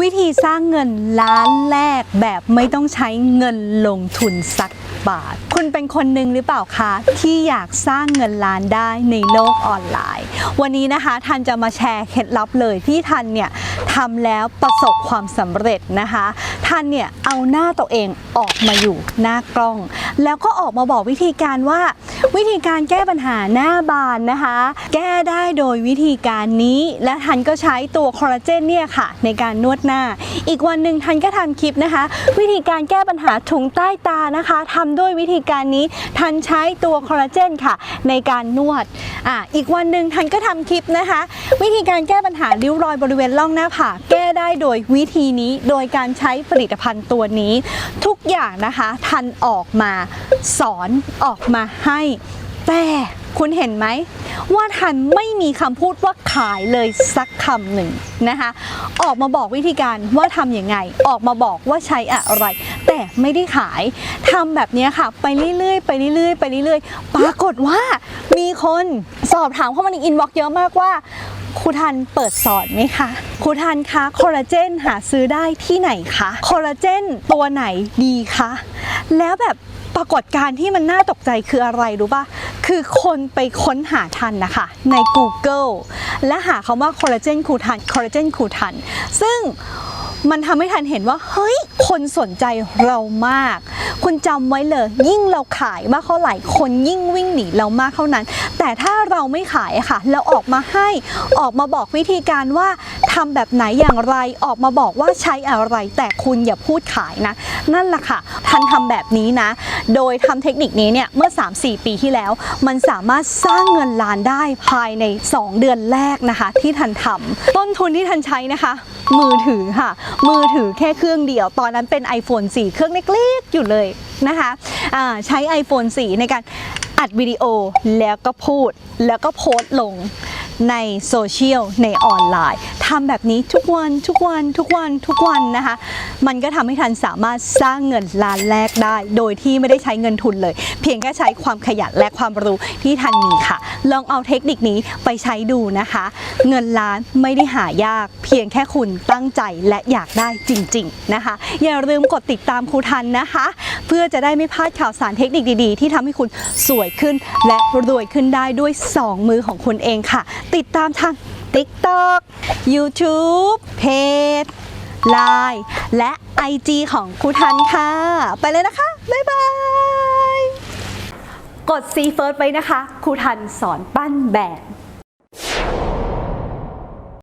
วิธีสร้างเงินล้านแรกแบบไม่ต้องใช้เงินลงทุนสักบาท คุณเป็นคนหนึ่งหรือเปล่าคะ ที่อยากสร้างเงินล้านได้ในโลกออนไลน์ วันนี้นะคะทันจะมาแชร์เคล็ดลับเลยที่ทันเนี่ยทำแล้วประสบความสำเร็จนะคะ ทันเนี่ยเอาหน้าตัวเองออกมาอยู่หน้ากล้อง แล้วก็ออกมาบอกวิธีการว่า วิธีการแก้ปัญหาหน้าบานนะคะ แก้ได้โดยวิธีการนี้ และทันก็ใช้ตัวคอลลาเจนเนี่ยค่ะ ในการนวดหน้า อีกวันหนึ่งทันก็ทำคลิปนะคะ วิธีการแก้ปัญหาถุงใต้ตานะคะทำด้วยวิธีการนี้ทันใช้ตัวคอลลาเจนค่ะ ในการนวดอะอีกวันหนึ่งทันก็ทำคลิปนะคะ วิธีการแก้ปัญหาริ้วรอยบริเวณร่องหน้าผากแก้ ได้โดยวิธีนี้โดยการใช้ผลิตภัณฑ์ตัวนี้ ทุกอย่างนะคะทันออกมาสอนออกมาให้แต่คุณเห็นไหมว่าทันไม่มีคำพูดว่าขายเลยสักคำหนึ่งนะคะ ออกมาบอกวิธีการว่าทำยังไง ออกมาบอกว่าใช้อะไร แต่ไม่ได้ขายทำแบบนี้ค่ะ ไปเรื่อยๆไปเรื่อยๆไปเรื่อยๆ ปรากฏว่ามีคนสอบถามเข้ามาในอินบ็อกซ์เยอะมากว่า ครูทันเปิดสอนไหมคะครูทันคะคอลลาเจนหาซื้อได้ที่ไหนคะคอลลาเจนตัวไหนดีคะแล้วแบบปรากฏการที่มันน่าตกใจคืออะไรรู้ป่ะ คือคนไปค้นหาทันนะคะ ใน Google และหาคำว่าคอลลาเจนครูทันคอลลาเจนครูทันซึ่งมันทำให้ทันเห็นว่า เฮ้ย คนสนใจเรามาก คุณจำไว้เลย ยิ่งเราขายมากเท่าไหร่คนยิ่งวิ่งหนีเรามากเท่านั้น แต่ถ้าเราไม่ขายค่ะ เราออกมาให้ออกมาบอกวิธีการว่าทำแบบไหนอย่างไรออกมาบอกว่าใช้อะไร แต่คุณอย่าพูดขายนะ นั่นแหละค่ะทันทำแบบนี้นะ โดยทำเทคนิคนี้เนี่ยเมื่อ 3-4 ปีที่แล้ว มันสามารถสร้างเงินล้านได้ภายใน 2 เดือนแรกนะคะ ที่ทันทำต้นทุนที่ทันใช้นะคะ มือถือค่ะ มือถือแค่เครื่องเดียว ตอนนั้นเป็น iPhone 4 เครื่องเล็กๆอยู่เลยนะคะะใช้ iPhone 4 ในการอัดวิดีโอแล้วก็พูดแล้วก็โพสต์ลง ในโซเชียลในออนไลน์ทำแบบนี้ทุกวันทุกวันทุกวันทุกวันนะคะ มันก็ทำให้ทันสามารถสร้างเงินล้านแรกได้ โดยที่ไม่ได้ใช้เงินทุนเลย เพียงแค่ใช้ความขยันและความรู้ที่ทันมีค่ะ ลองเอาเทคนิคนี้ไปใช้ดูนะคะ เงินล้านไม่ได้หายาก เพียงแค่คุณตั้งใจและอยากได้จริง ๆนะคะ อย่าลืมกดติดตามครูทันนะคะ เพื่อจะได้ไม่พลาดข่าวสารเทคนิคดีๆ ที่ทำให้คุณสวยขึ้นและรวยขึ้นได้ด้วย 2 มือของคุณเองค่ะติดตามทาง TikTok YouTube เพจ Line และ IG ของครูทันค่ะ ไปเลยนะคะ บ๊ายบาย กด C First ไว้นะคะครูทันสอนปั้นแบบ